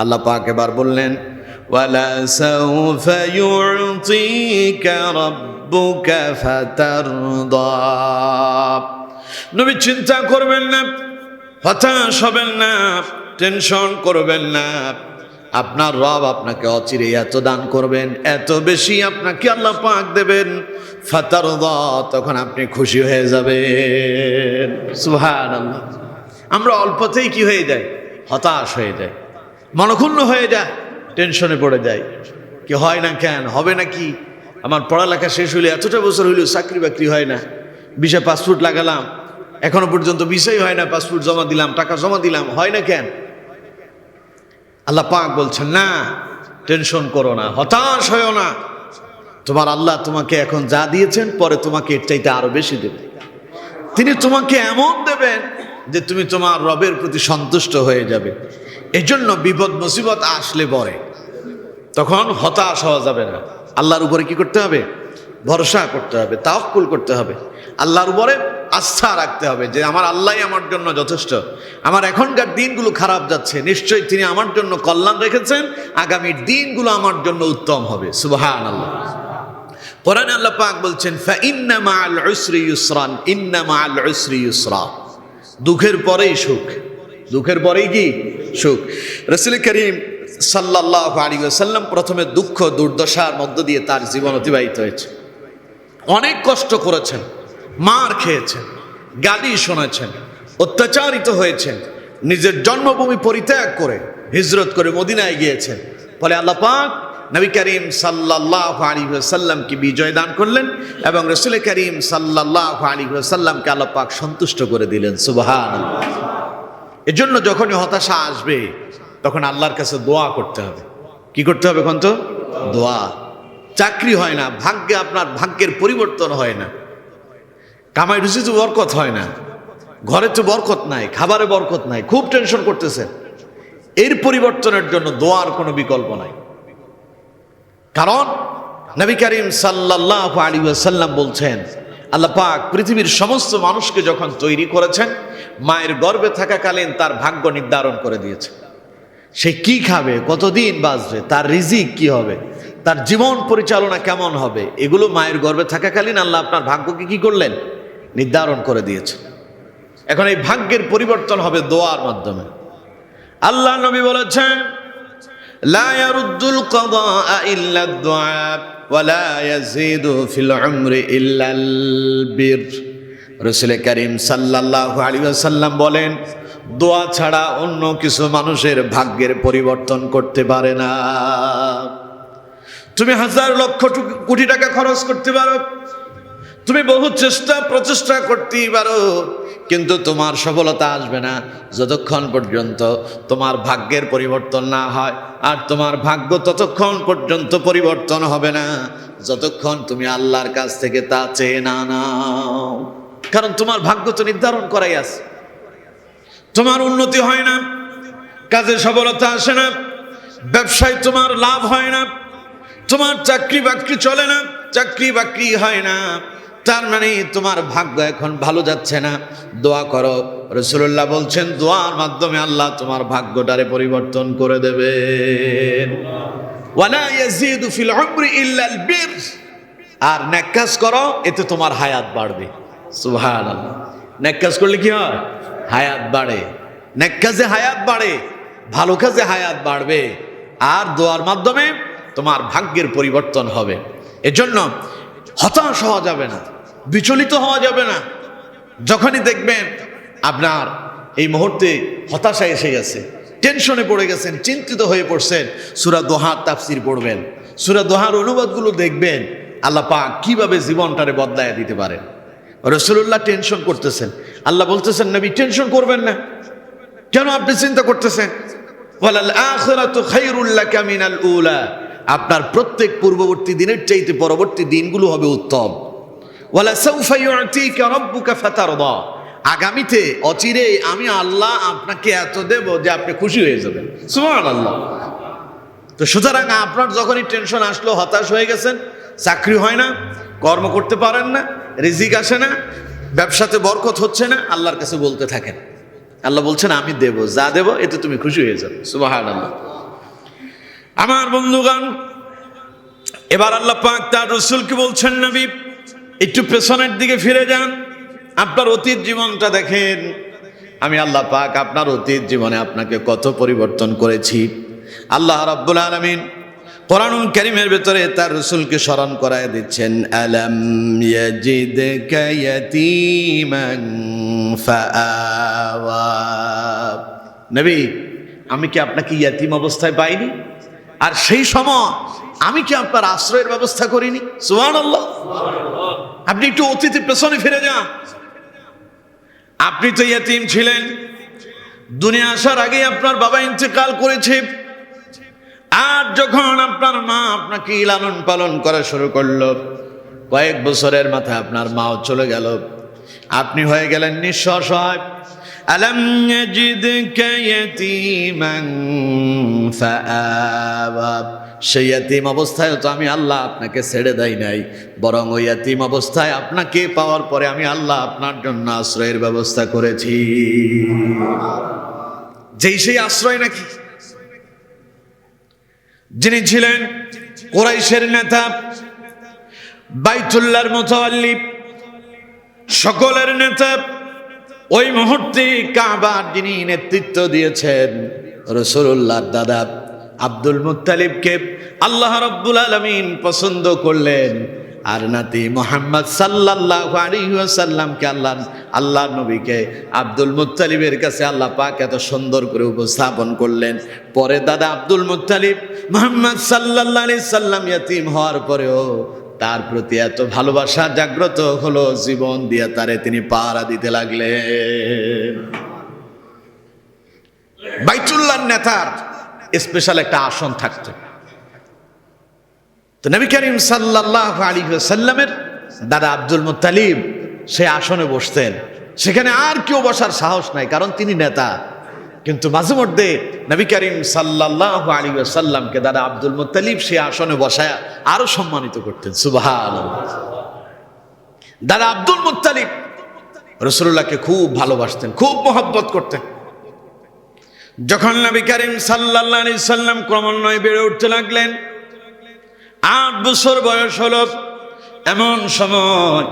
আল্লাহ পাক এবার বললেন, ওয়ালা ইউতিকা রাব্বুকা ফাতারদা। নবী চিন্তা করবেন না, হতাশ হবেন না, টেনশন করবেন না। আপনার রব আপনাকে অচিরে এত দান করবেন, এত বেশি আপনাকে আল্লাহ পাক দেবেন ফাতার তখন আপনি খুশি হয়ে যাবেন। সুহান আমরা অল্পতেই কি হয়ে যাই? হতাশ হয়ে যায় মনক্ষুণ্ণ হয়ে যায় টেনশনে পড়ে যায়। কি হয় না কেন? হবে না কি? আমার পড়ালেখা শেষ হইলে এতটা বছর হইলেও চাকরি বাকরি হয় না। বিষয় পাসপোর্ট লাগালাম, এখনও পর্যন্ত বিষয় হয় না, পাসপোর্ট জমা দিলাম, টাকা জমা দিলাম, হয় না কেন? আল্লাহ পাক বলছেন, না টেনশন করো না, হতাশ হয়েও না। তোমার আল্লাহ তোমাকে এখন যা দিয়েছেন, পরে তোমাকে এর চাইতে আরও বেশি দেবে। তিনি তোমাকে এমন দেবেন যে তুমি তোমার রবের প্রতি সন্তুষ্ট হয়ে যাবে। এই জন্য বিপদ মুসিবত আসলে পরে। তখন হতাশ হওয়া যাবে না। আল্লাহর উপরে কি করতে হবে? ভরসা করতে হবে তাওকুল করতে হবে। আল্লাহর উপরে আস্থা রাখতে হবে যে আমার আল্লাহ আমার জন্য যথেষ্ট। আমার এখনকার দিনগুলো খারাপ যাচ্ছে, নিশ্চয়ই তিনি আমার জন্য কল্যাণ রেখেছেন, আগামী দিনগুলো আমার জন্য উত্তম হবে। সুবহান আল্লাহ কোরআনে আল্লাহ পাক বলছেন দুঃখের পরেই সুখ। দুঃখের পরেই কি? সুখ। রসুল করিম সাল্লাল্লাহু আলাইহি ওয়াসাল্লাম প্রথমে দুঃখ, দুর্দশার মধ্য দিয়ে তার জীবন অতিবাহিত হয়েছে। অনেক কষ্ট করেছেন, মার খেয়েছেন, গালি শুনেছেন অত্যাচারিত হয়েছেন, নিজের জন্মভূমি পরিত্যাগ করে হিজরত করে মদিনায় গিয়েছেন। ফলে আল্লাহ পাক নবী করিম সাল্লাহ আলী সাল্লামকে বিজয় দান করলেন এবং রসুল করিম সাল্লাহ আলী সাল্লামকে আল্লাহ পাক সন্তুষ্ট করে দিলেন। সুবাহান এজন্য যখনই হতাশা আসবে, তখন আল্লাহর কাছে দোয়া করতে হবে। কি করতে হবে এখন তো? দোয়া। চাকরি হয় না, ভাগ্যে আপনার ভাগ্যের পরিবর্তন হয় না। কামাই রুচি তো বরকত হয় না। ঘরে তো বরকত নাই, খাবারে বরকত নাই, খুব টেনশন করতেছে এর পরিবর্তনের জন্য দোয়ার কোনো বিকল্প নাই। কারণ নবী করিম সাল্লাহ আলী সাল্লাম বলছেন, আল্লাহ পাক পৃথিবীর সমস্ত মানুষকে যখন তৈরি করেছেন মায়ের গর্বে থাকাকালীন তার ভাগ্য নির্ধারণ করে দিয়েছে। সে কি খাবে? কতদিন বাঁচবে? তার রিজিক কি হবে? তার জীবন পরিচালনা কেমন হবে? এগুলো মায়ের গর্বে থাকাকালীন আল্লাহ আপনার ভাগ্যকে কি করলেন? নির্ধারণ করে দিয়েছে। এখন এই ভাগ্যের পরিবর্তন হবে দোয়ার মাধ্যমে। আল্লাহ নবী বলেছেন, লা ইল্লা ওয়ালা ইয়াজিদু ফিল রসুল করিম সাল্লাল্লাহু আলাইহি ওয়াসাল্লাম বলেন, দোয়া ছাড়া অন্য কিছু মানুষের ভাগ্যের পরিবর্তন করতে পারে না। তুমি হাজার লক্ষ কোটি টাকা খরচ করতে পারো। তুমি বহু চেষ্টা, প্রচেষ্টা করতেই পারো। কিন্তু তোমার সফলতা আসবে না। যতক্ষণ পর্যন্ত তোমার ভাগ্যের পরিবর্তন না হয়, আর তোমার ভাগ্য ততক্ষণ পর্যন্ত পরিবর্তন হবে না। যতক্ষণ তুমি আল্লাহর কাছ থেকে তা চেয়ে না নাও। কারণ তোমার ভাগ্য তো নির্ধারণ করাই আছে। তোমার উন্নতি হয় না, কাজে সফলতা আসে না, ব্যবসায় তোমার লাভ হয় না, তোমার চাকরি বাকরি চলে না, চাকরি বাকরি হয় না। তার মানে তোমার ভাগ্য এখন ভালো যাচ্ছে না। দোয়া করো রসুল্লাহ বলছেন, দোয়ার মাধ্যমে আল্লাহ তোমার ভাগ্যটারে পরিবর্তন করে বির। আর নেক কাজ করো, এতে তোমার হায়াত বাড়বে। নেক কাজ করলে কি হয়? হায়াত বাড়ে। নেক কাজে হায়াত বাড়ে, ভালো কাজে হায়াত বাড়বে। আর দোয়ার মাধ্যমে তোমার ভাগ্যের পরিবর্তন হবে। এজন্য হতাশ হওয়া যাবে না, বিচলিত হওয়া যাবে না। যখনই দেখবেন আপনার এই মুহূর্তে হতাশা এসে গেছে, টেনশনে পড়ে গেছেন, চিন্তিত হয়ে পড়ছেন, সুরা দোহার তাফসির পড়বেন। সুরা দোহার অনুবাদগুলো দেখবেন, আল্লাহ পাক কীভাবে জীবনটারে বদলায় দিতে পারেন। রসুল্লাহ টেনশন করতেছেন। আল্লাহ বলতেছেন, নবী, টেনশন করবেন না। কেন আপনি চিন্তা করতেছেন? আপনার প্রত্যেক পূর্ববর্তী দিনের চাইতে পরবর্তী দিনগুলো হবে উত্তম। আগামীতে অচিরে আমি আল্লাহ আপনাকে এত দেব যে আপনি খুশি হয়ে যাবেন। সুমান আল্লাহ তো সুতরাং আপনার যখনই টেনশন আসলো, হতাশ হয়ে গেছেন, চাকরি হয় না, কর্ম করতে পারেন না রিজিক আসে না, ব্যবসাতে বরকত হচ্ছে না, আল্লাহর কাছে বলতে থাকেন আল্লাহ বলছেন, আমি দেব, যা দেব, এতে তুমি খুশি হয়ে যাবে। সুবাহান আল্লাহ আমার বন্ধুগণ, এবার আল্লাহ পাক তার রসুলকে বলছেন, নবী, একটু পেছনের দিকে ফিরে যান। আপনার অতীত জীবনটা দেখেন। আমি আল্লাহ পাক আপনার অতীত জীবনে আপনাকে কত পরিবর্তন করেছি। আল্লাহ রাব্বুল আলামিন কোরআনুল কারীমের ভেতরে তার রসুলকে স্মরণ করায় দিচ্ছেন, আলাম ইয়াজিদকা ইয়াতীমান ফাআওয়া। নবী, আমি কি আপনাকে ইয়াতিম অবস্থায় পাইনি? আর সেই সময় আমি কি আপনার আশ্রয়ের ব্যবস্থা করিনি? সুহান আল্লাহ আপনি একটু অতীতের পেছনে ফিরে যান। আপনি তো ইয়াতিম ছিলেন। দুনিয়া আসার আগে আপনার বাবা ইন্তেকাল করেছে। আর যখন আপনার মা আপনাকে লালন পালন করা শুরু করল, কয়েক বছরের মাথায় আপনার মাও চলে গেল। আপনি হয়ে গেলেন নিঃস্ব অসহায়। আলম সেই ইয়াতিম অবস্থায় তো আমি আল্লাহ আপনাকে ছেড়ে দেই নাই, বরং ওই ইয়াতিম অবস্থায় আপনাকে পাওয়ার পরে আমি আল্লাহ আপনার জন্য আশ্রয়ের ব্যবস্থা করেছি। যেই সেই আশ্রয় নাকি? যিনি ছিলেন কোরাইশের নেতা বাইতুল্লার মোতাল্লিব সকলের নেতা, ওই মুহূর্তে কাবার যিনি নেতৃত্ব দিয়েছেন রসুল্লাহর দাদা আব্দুল মুতালিবকে আল্লাহ রব্বুল আলমিন পছন্দ করলেন। আর নাতি মোহাম্মদ সাল্লাহ আলিহাসাল্লামকে আল্লাহ আল্লাহ নবীকে আব্দুল মুত্তালিবের কাছে আল্লাহ পাক এত সুন্দর করে উপস্থাপন করলেন। পরে দাদা আব্দুল মুত্তালিব মোহাম্মদ সাল্লাহ আলি সাল্লাম ইয়াতিম হওয়ার পরেও তার প্রতি এত ভালোবাসা জাগ্রত হলো, জীবন দিয়ে তারে তিনি পাহারা দিতে লাগলেন। বাইতুল্লাহ নেতার স্পেশাল একটা আসন থাকতো। তো নবী করিম সাল্লাহ আলী সাল্লামের দাদা আব্দুল মুতালিব সে আসনে বসতেন। সেখানে আর কেউ বসার সাহস নাই, কারণ তিনি নেতা। কিন্তু মাঝে মধ্যে নবী করিম সাল্লাহ আলী সাল্লামকে দাদা আব্দুল মুতালিব সে আসনে বসায় আরও সম্মানিত করতেন। সুবাহ দাদা আব্দুল মুতালিব রসুল্লাহকে খুব ভালোবাসতেন, খুব মহব্বত করতেন। যখন নবী করিম সাল্লাহ সাল্লাম ক্রমান্বয়ে বেড়ে উঠতে লাগলেন আট বছর বয়স হল। এমন সময়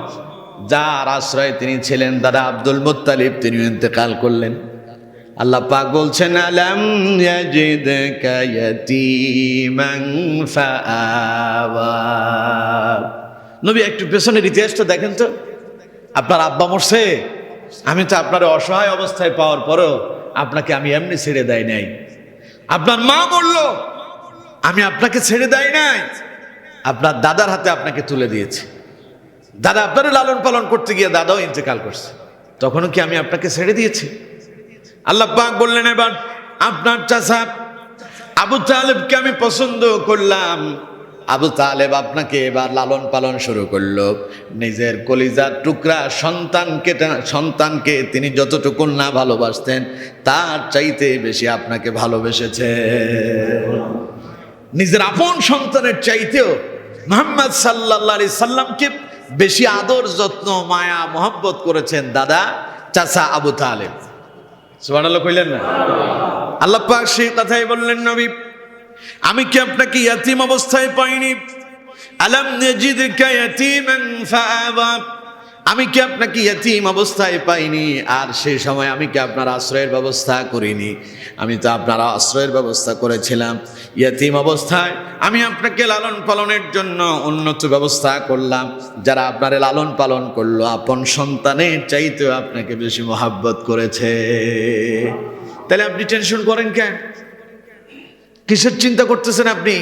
যার আশ্রয়ে তিনি ছিলেন দাদা আব্দুল মুত্তালিব, তিনি ইন্তেকাল করলেন। আল্লাহ পাক বলছেন, আলাম নবী, একটু পেছনের ইতিহাসটা দেখেন তো। আপনার আব্বা মরছে, আমি তো আপনার অসহায় অবস্থায় পাওয়ার পরও আপনাকে আমি এমনি ছেড়ে দেয় নাই। আপনার মা বলল আমি আপনাকে ছেড়ে দেয় নাই। আপনার দাদার হাতে আপনাকে তুলে দিয়েছি। দাদা, আপনারও লালন পালন করতে গিয়ে দাদাও ইন্তেকাল করছে। তখনও কি আমি আপনাকে ছেড়ে দিয়েছি? আল্লাহ পাক বললেন, এবার আপনার চাষা আবু তালেবকে আমি পছন্দ করলাম। আবু তালেব আপনাকে এবার লালন পালন শুরু করল। নিজের কলিজার টুকরা সন্তানকে সন্তানকে তিনি যতটুকু না ভালোবাসতেন, তার চাইতে বেশি আপনাকে ভালোবেসেছে। নিজের আপন সন্তানের চাইতেও মোহাম্মদ সাল্লাহ আলি সাল্লামকে বেশি আদর, যত্ন, মায়া মোহাম্মত করেছেন দাদা চাচা আবু তালেব। সুবহানাল্লাহ কইলেন না? আল্লাহ পাক সেই কথাই বললেন, নবী, আমি কি আপনাকে ইয়াতিম অবস্থায় পাইনি? আলাম ইয়াতিমান ফাআবা আমি কি আপনাকে ইয়াতিম অবস্থায় পাইনি? আর সেই সময় আমি কি আপনার আশ্রয়ের ব্যবস্থা করিনি? আমি তো আপনার আশ্রয়ের ব্যবস্থা করেছিলাম। ইয়াতিম অবস্থায় আমি আপনাকে লালন পালনের জন্য উন্নত ব্যবস্থা করলাম। যারা আপনার লালন পালন করল, আপন সন্তানের চাইতেও আপনাকে বেশি মোহাব্বত করেছে। তাহলে আপনি টেনশন করেন কেন? কিসের চিন্তা করতেছেন আপনি?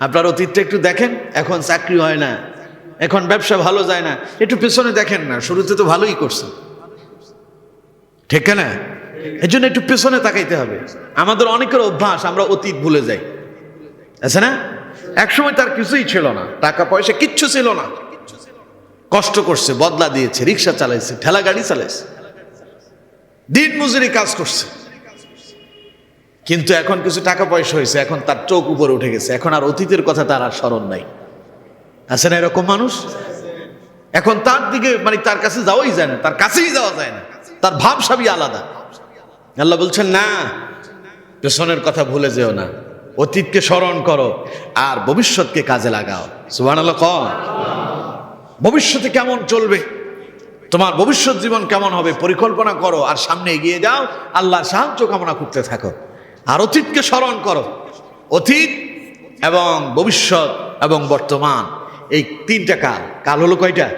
আপনার অতীতটা একটু দেখেন, এখন চাকরি হয় না। এখন ব্যবসা ভালো যায় না। একটু পেছনে দেখেন না, শুরুতে তো ভালোই করছে। ঠিক না? এই জন্য একটু পেছনে তাকাইতে হবে। আমাদের অনেকের অভ্যাস, আমরা অতীত ভুলে যাই। আছে না? একসময় তার কিছুই ছিল না। টাকা পয়সা কিচ্ছু ছিল না। কষ্ট করছে, বদলা দিয়েছে, রিক্সা চালাইছে, ঠেলা গাড়ি চালাইছে। দিন মজুরি কাজ করছে। কিন্তু এখন কিছু টাকা পয়সা হয়েছে, এখন তার চোখ উপরে উঠে গেছে। এখন আর অতীতের কথা তার আর স্মরণ নাই। আছে না এরকম মানুষ? এখন তার দিকে মানে তার কাছে যাওয়াই যায় না, তার কাছেই যাওয়া যায় না, তার ভাব সবই আলাদা। আল্লাহ বলছেন, না, পেছনের কথা ভুলে যেও না, অতীতকে স্মরণ করো আর ভবিষ্যৎকে কাজে লাগাও। সুবাহ কম ভবিষ্যতে কেমন চলবে? তোমার ভবিষ্যৎ জীবন কেমন হবে? পরিকল্পনা করো আর সামনে এগিয়ে যাও। আল্লাহর সাহায্য কামনা করতে থাকো। আর অতীতকে স্মরণ করো। অতীত এবং ভবিষ্যৎ এবং বর্তমান। এই তিনটা কাল। কাল হলো কয়টা?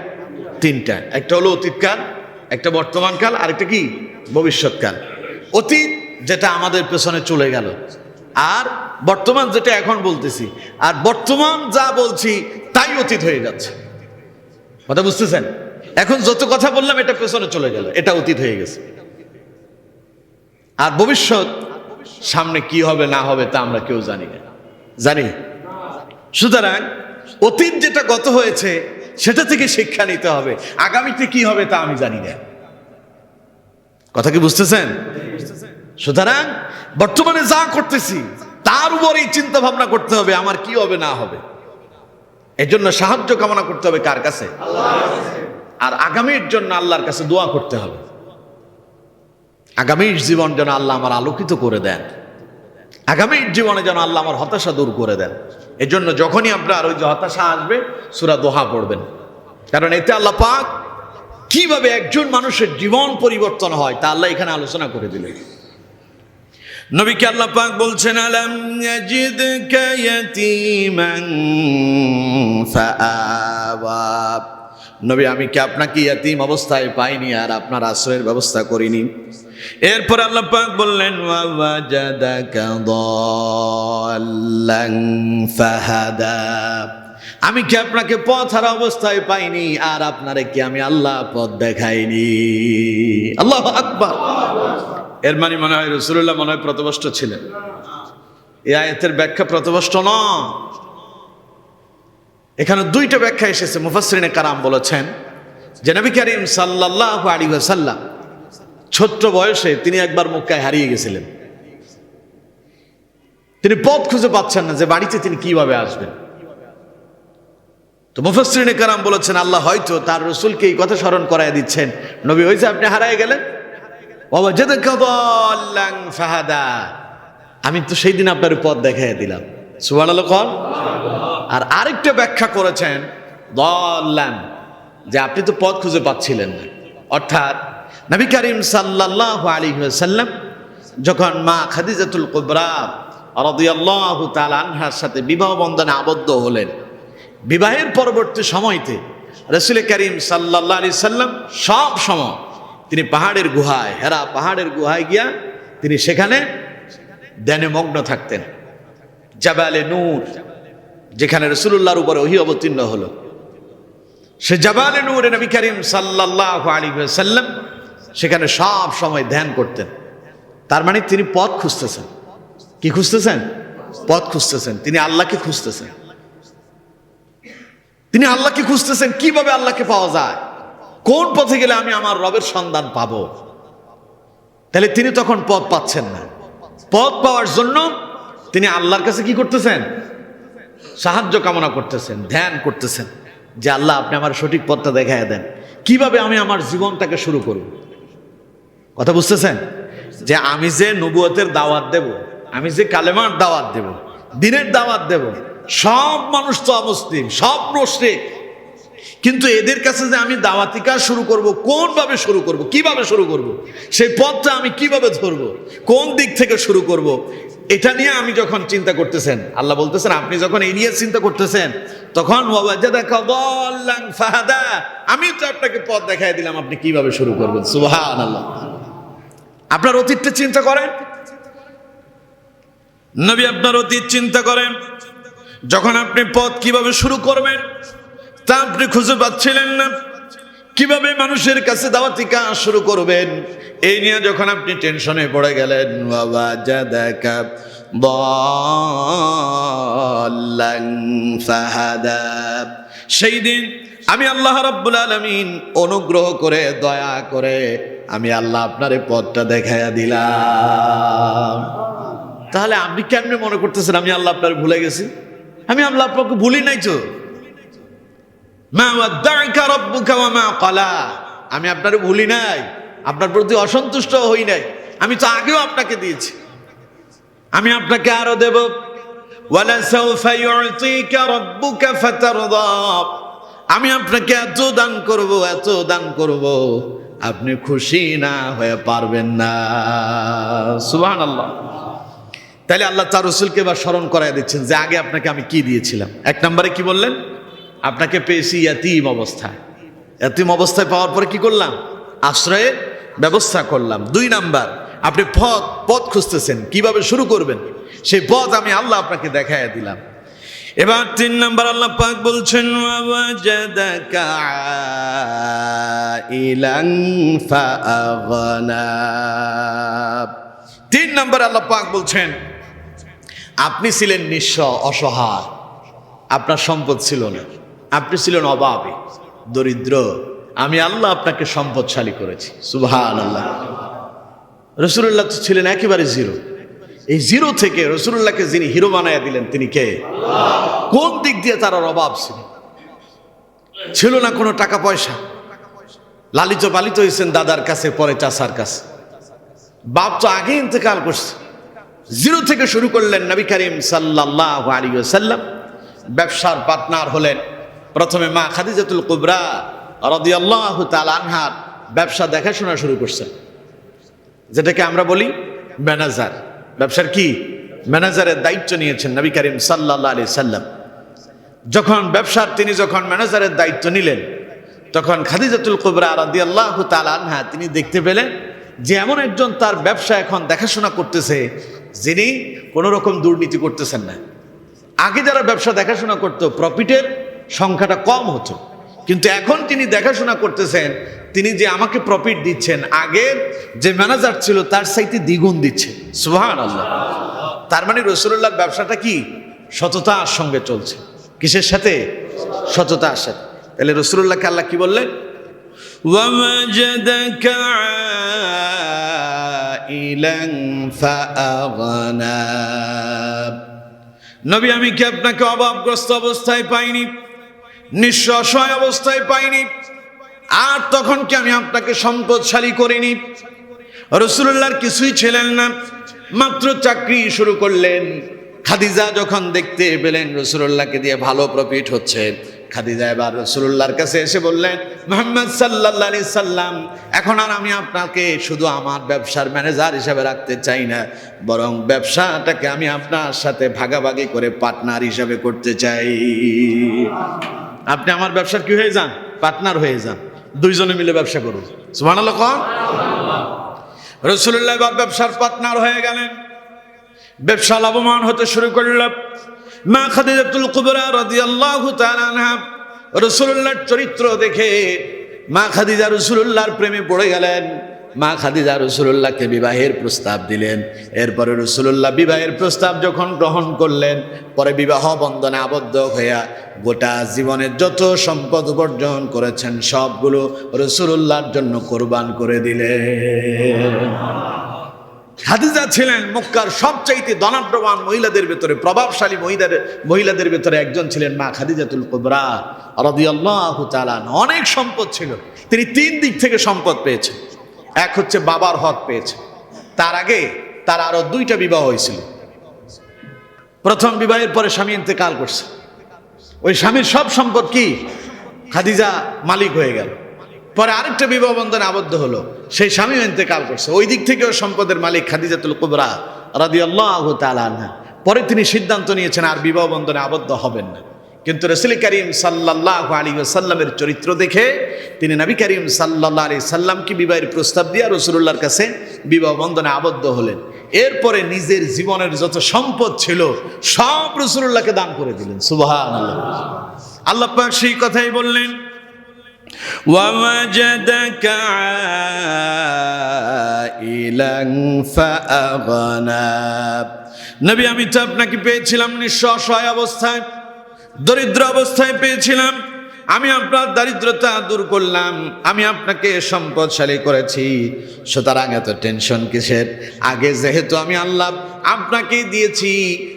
তিনটা। একটা হলো অতীতকাল একটা বর্তমান কাল আর একটা কি ভবিষ্যৎকাল অতীত যেটা আমাদের পেছনে চলে গেল, আর বর্তমান যেটা এখন বলতেছি, আর বর্তমান যা বলছি তাই অতীত হয়ে যাচ্ছে। কথা বুঝতেছেন? এখন যত কথা বললাম, এটা পেছনে চলে গেল, এটা অতীত হয়ে গেছে। আর ভবিষ্যৎ, সামনে কি হবে, না হবে, তা আমরা কেউ জানি না। জানি? সুতরাং অতীত যেটা গত হয়েছে, সেটা থেকে শিক্ষা নিতে হবে। আগামীতে কি হবে তা আমি জানি না। কথা কি বুঝতেছেন? সুতরাং বর্তমানে যা করতেছি, তার উপরেই চিন্তা ভাবনা করতে হবে, আমার কি হবে, না হবে। এর জন্য সাহায্য কামনা করতে হবে কার কাছে? আর আগামীর জন্য আল্লাহর কাছে দোয়া করতে হবে। আগামীর জীবন যেন আল্লাহ আমার আলোকিত করে দেন। আগামীর জীবনে যেন আল্লাহ আমার হতাশা দূর করে দেন। এই জন্য যখনই আপনার ওই যে হতাশা আসবে, সুরা দোহা পড়বেন। কারণ এতে আল্লাহ পাক কীভাবে একজন মানুষের জীবন পরিবর্তন হয়, তা আল্লাহ এখানে আলোচনা করে দিলেন। নবীকে আল্লাহ পাক বলছেন নবী, আমি কি আপনাকে ইয়াতিম অবস্থায় পাইনি আর আপনার আশ্রয়ের ব্যবস্থা করিনি? এরপর আল্লাহ পাক বললেন আমি কি আপনাকে পথ হারা অবস্থায় পাইনি? আর আপনারে কি আমি আল্লাহ পথ দেখাইনি? আল্লাহ আকবার। এর মানে মনে হয় রসুল্লাহ মনে হয় প্রতবষ্ট ছিলেন। এই আয়াতের ব্যাখ্যা প্রতবষ্ট ন এখানে দুইটা ব্যাখ্যা এসেছে। মুফাসরিনে কারাম বলেছেন যে, নবী করিম সাল্লাহ আলী সাল্লাম ছোট্ট বয়সে তিনি একবার মক্কায় হারিয়ে গেছিলেন। তিনি পথ খুঁজে পাচ্ছেন না যে বাড়িতে তিনি কীভাবে আসবেন। তো মুফাসরিনে কারাম বলেছেন, আল্লাহ হয়তো তার রসুলকে এই কথা স্মরণ করাই দিচ্ছেন। নবী হয়েছে আপনি হারায় গেলেন। বাবা যেতে ফাহাদা। আমি তো সেই দিন আপনার পথ দেখাই দিলাম। সুবান কন। আর আরেকটা ব্যাখ্যা করেছেন, দল্লান, যে আপনি তো পথ খুঁজে পাচ্ছিলেন না। অর্থাৎ নবী করিম সাল্লাহ আলী সাল্লাম যখন মা খাদিজাতুল কুবরা রদিয়াল্লাহু তাআলা আনহার সাথে বিবাহ বন্ধনে আবদ্ধ হলেন, বিবাহের পরবর্তী সময়তে রসুল করিম সাল্লাহ আলি সাল্লাম সব সময় তিনি পাহাড়ের গুহায়, হেরা পাহাড়ের গুহায় গিয়া তিনি সেখানে ধ্যানে মগ্ন থাকতেন। জাবালে নূর, যেখানে রসুল্লাহর উপরে অহি অবতীর্ণ হলো। সে জাবালে নূরে নবী করিম সাল্লাহ আলী সাল্লাম সেখানে সব সময় ধ্যান করতেন। তার মানে তিনি পথ খুঁজতেছেন। কি খুঁজতেছেন? পথ খুঁজতেছেন। তিনি আল্লাহকে খুঁজতেছেন। তিনি আল্লাহকে খুঁজতেছেন, কীভাবে আল্লাহকে পাওয়া যায়? কোন পথে গেলে আমি আমার রবের সন্ধান পাব? তাহলে তিনি তখন পথ পাচ্ছেন না। পথ পাওয়ার জন্য তিনি আল্লাহর কাছে কি করতেছেন? সাহায্য কামনা করতেছেন, ধ্যান করতেছেন যে, আল্লাহ, আপনি আমার সঠিক পথটা দেখায় দেন। কীভাবে আমি আমার জীবনটাকে শুরু করব? কথা বুঝতেছেন? যে আমি যে নবুয়তের দাওয়াত দেব, আমি যে কালেমার দাওয়াত দেব, দিনের দাওয়াত দেব, সব মানুষ তো অমুসলিম, সব মুশরিক। কিন্তু এদের কাছে যে আমি দাওয়াতি কাজ শুরু করব, কোনভাবে শুরু করব, কীভাবে শুরু করব, সেই পথটা আমি কীভাবে ধরব, কোন দিক থেকে শুরু করব, এটা নিয়ে আমি যখন চিন্তা করতেছেন, আল্লাহ বলতেছেন, আপনি যখন এই নিয়ে চিন্তা করতেছেন, তখন আমি তো আপনাকে পথ দেখাই দিলাম, আপনি কীভাবে শুরু করবেন? সুবহান আল্লাহ আপনার অতীতটা চিন্তা করেন। নবী আপনার অতীত চিন্তা করেন। যখন আপনি পথ কীভাবে শুরু করবেন, তা আপনি খুঁজে পাচ্ছিলেন না। কীভাবে মানুষের কাছে দাওয়াতি কাজ শুরু করবেন, এই নিয়ে যখন আপনি টেনশনে পড়ে গেলেন, বাবা যা দেখা সেই দিন আমি আল্লাহ রাব্বুল আলামিন অনুগ্রহ করে, দয়া করে আমি আল্লাহ আপনার পথটা দেখাইয়া দিলাম। তাহলে আপনি কেমনে মনে করতেছেন আমি আল্লাহ আপনার ভুলে গেছি? আমি আল্লাহ আপনাকে ভুলি নাই তো। আমি আপনার ভুলি নাই, আপনার প্রতি অসন্তুষ্ট হই নাই। আমি তো আগেও আপনাকে দিয়েছি। আমি আপনাকে আরও দেব। আমি আপনাকে এত দান করব, এত দান করব। আপনি খুশি না হয়ে পারবেন না। সুহান আল্লাহ তাহলে আল্লাহ তার রসুলকে এবার স্মরণ করাই দিচ্ছেন যে আগে আপনাকে আমি কি দিয়েছিলাম। এক নম্বরে কি বললেন? আপনাকে পেয়েছি ইয়াতিম অবস্থায়। ইয়াতিম অবস্থায় পাওয়ার পরে কি করলাম? আশ্রয়ের ব্যবস্থা করলাম। দুই নাম্বার আপনি পথ পথ খুঁজতেছেন। কীভাবে শুরু করবেন? সেই পথ আমি আল্লাহ আপনাকে দেখাইয়া দিলাম। এবার তিন নাম্বার আল্লাহ পাক বলছেন তিন নাম্বার আল্লাহ পাক বলছেন, আপনি ছিলেন নিঃস্ব, অসহায়। আপনার সম্পদ ছিল না। আপনি ছিলেন অভাবে, দরিদ্র। আমি আল্লাহ আপনাকে সম্পদশালী করেছি। সুবহান আল্লাহ রসুল্লাহ তো ছিলেন একেবারে জিরো। এই জিরো থেকে রসুল্লাহকে যিনি হিরো বানাইয়া দিলেন, তিনি কে? কোন দিক দিয়ে তার অভাব ছিল? ছিল না কোনো টাকা পয়সা? লালিত পালিত হয়েছেন দাদার কাছে, পরে চাষার কাছে। বাপ তো আগে ইন্তেকাল করছে। জিরো থেকে শুরু করলেন নবী করিম সাল্লাহ আলী সাল্লাম ব্যবসার পার্টনার হলেন। প্রথমে মা খাদিজাতুল কুবরা রদিয়াল্লাহ তাল আনহার ব্যবসা দেখাশোনা শুরু করছেন। যেটাকে আমরা বলি ম্যানেজার। ব্যবসার কি? ম্যানেজারের দায়িত্ব নিয়েছেন নবী করিম সাল্লাহ আলি সাল্লাম। যখন ব্যবসার তিনি যখন ম্যানেজারের দায়িত্ব নিলেন, তখন খাদিজাতুল কুবরা রাদি আল্লাহ আনহা তিনি দেখতে পেলেন যে এমন একজন তার ব্যবসা এখন দেখাশোনা করতেছে যিনি কোনো রকম দুর্নীতি করতেছেন না। আগে যারা ব্যবসা দেখাশোনা করতো প্রফিটের সংখ্যাটা কম হতো। কিন্তু এখন তিনি দেখাশোনা করতেছেন তিনি যে আমাকে প্রফিট দিচ্ছেন, আগে যে ম্যানেজার ছিল তার সাইতে দ্বিগুণ দিচ্ছে। সুহান আল্লাহ তার মানে রসুল্লাহ ব্যবসাটা কি? সততার সঙ্গে চলছে। কিসের সাথে? সততার সাথে। তাহলে রসুল্লাহকে আল্লাহ কি বললেন? নবী, আমি কি আপনাকে অভাবগ্রস্ত অবস্থায় পাইনি? নিঃস্ব অসহায় অবস্থায় পাইনি? আর তখন কি আমি আপনাকে সম্পদশালী করিনি? রসুল্লাহর কিছুই ছিলেন না। মাত্র চাকরি শুরু করলেন। খাদিজা যখন দেখতে পেলেন রসুল্লাহকে দিয়ে ভালো প্রফিট হচ্ছে। খাদিজা এবার রসুল্লাহর কাছে এসে বললেন, মোহাম্মদ সাল্লাহ আলি সাল্লাম, এখন আর আমি আপনাকে শুধু আমার ব্যবসার ম্যানেজার হিসেবে রাখতে চাই না, বরং ব্যবসাটাকে আমি আপনার সাথে ভাগাভাগি করে পার্টনার হিসাবে করতে চাই। আপনি আমার ব্যবসার কি হয়ে যান? পার্টনার হয়ে যান। দুইজনে মিলে ব্যবসা করুন। সুমান রসুল্লাহ এবার ব্যবসার পার্টনার হয়ে গেলেন। ব্যবসা লাভবান হতে শুরু করল মা খাদিজাতুল কুবরা রাদিয়াল্লাহু তাআলা আনহা রাসূলুল্লাহর চরিত্র দেখে মা খাদিজা রসুল্লাহর প্রেমে পড়ে গেলেন। মা খাদিজা রসুল্লাহকে বিবাহের প্রস্তাব দিলেন। এরপরে রসুল্লাহ বিবাহের প্রস্তাব যখন গ্রহণ করলেন, পরে বিবাহ বন্ধনে আবদ্ধ হইয়া গোটা জীবনের যত সম্পদ উপার্জন করেছেন, সবগুলো রসুল্লাহর জন্য কোরবান করে দিলেন। খাদিজা ছিলেন মক্কার সবচাইতে ধনাঢ্যবান মহিলাদের ভেতরে, প্রভাবশালী মহিলাদের মহিলাদের ভেতরে একজন ছিলেন মা খাদিজাতুল কুবরা রাদিয়াল্লাহু তাআলা অনেক সম্পদ ছিল। তিনি তিন দিক থেকে সম্পদ পেয়েছেন। এক হচ্ছে বাবার হক পেয়েছে। তার আগে তার আরও দুইটা বিবাহ হয়েছিল। প্রথম বিবাহের পরে স্বামী ইন্তেকাল করছে। ওই স্বামীর সব সম্পদ কি? খাদিজা মালিক হয়ে গেল। পরে আরেকটা বিবাহ বন্ধনে আবদ্ধ হলো। সেই স্বামীও ইন্তেকাল করছে। ওই দিক থেকেও সম্পদের মালিক খাদিজাতুল কুবরা রাদি আল্লাহ তালা পরে তিনি সিদ্ধান্ত নিয়েছেন আর বিবাহ বন্ধনে আবদ্ধ হবেন না। কিন্তু রসুল করিম সাল্লাহ আলী সাল্লামের চরিত্র দেখে তিনি নবী করিম সাল্লাহ আলী সাল্লামকে বিবাহের প্রস্তাব দিয়ে রসুল্লাহর কাছে বিবাহ বন্ধনে আবদ্ধ হলেন এরপরে নিজের জীবনের যত সম্পদ ছিল সব রসুল্লাহকে দান করে দিলেন সুবাহ আল্লাহ আল্লাহ পাক সেই কথাই বললেন ووجدك عائلا فأغنى নবী আমি তো আপনাকে পেয়েছিলাম নিঃস্ব অসহায় অবস্থায় দরিদ্র অবস্থায় পেয়েছিলাম। আমি আপনার দারিদ্রতা দূর করলাম। আমি আপনাকে সম্পদশালী করেছি। সুতরাং এত টেনশন কিসের? আগে যেহেতু আমি আল্লাহ আপনাকে দিয়েছি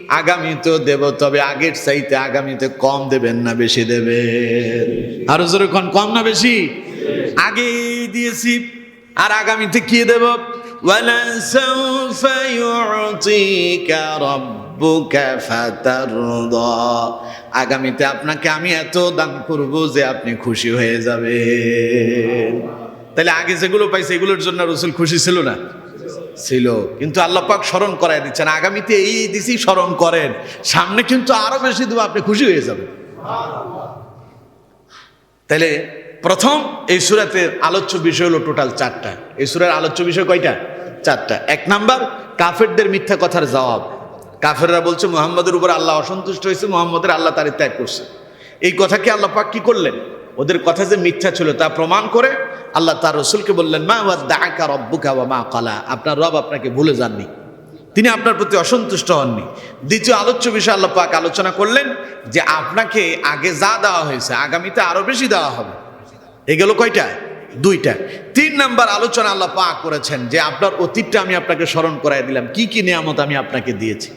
আগামী তো দেব, তবে আগের চাইতে আগামীতে কম দেবেন না, বেশি দেবেন। আরও যেরকম কম না বেশি? আগে দিয়েছি। আর আগামীতে কি দেব? ওয়ালা সাউফা ইউতিকা রাব্ব। আগামীতে আপনাকে আমি এত দান করব যে আপনি খুশি হয়ে যাবেন। তাহলে আগে যেগুলো পাইছে এগুলোর জন্য রসুল খুশি ছিল না? ছিল। কিন্তু আল্লাহ পাক স্মরণ করাই দিচ্ছেন, আগামীতে এই দিছি স্মরণ করেন, সামনে কিন্তু আরও বেশি দেবো, আপনি খুশি হয়ে যাবেন। তাহলে প্রথম এই সুরাতের আলোচ্য বিষয় হলো টোটাল চারটা। এই সুরের আলোচ্য বিষয় কয়টা? চারটা। এক নাম্বার, কাফেরদের মিথ্যা কথার জবাব। কাফেররা বলছে, মোহাম্মদের উপর আল্লাহ অসন্তুষ্ট হয়েছে, মোহাম্মদের আল্লাহ তারে ত্যাগ করছে। এই কথাকে আল্লাহ পাক কি করলেন? ওদের কথা যে মিথ্যা ছিল তা প্রমাণ করে আল্লাহ তার রসুলকে বললেন, মা দাকা রব্বুকা ওয়া মা কালা আপনার রব আপনাকে ভুলে যাননি। তিনি আপনার প্রতি অসন্তুষ্ট হননি। দ্বিতীয় আলোচ্য বিষয় আল্লাহ পাক আলোচনা করলেন যে আপনাকে আগে যা দেওয়া হয়েছে, আগামীতে আরও বেশি দেওয়া হবে। এ গেল কয়টা? দুইটা। তিন নাম্বার আলোচনা আল্লাহ পাক করেছেন যে আপনার অতীতটা আমি আপনাকে স্মরণ করাই দিলাম। কি কি নিয়ামত আমি আপনাকে দিয়েছি?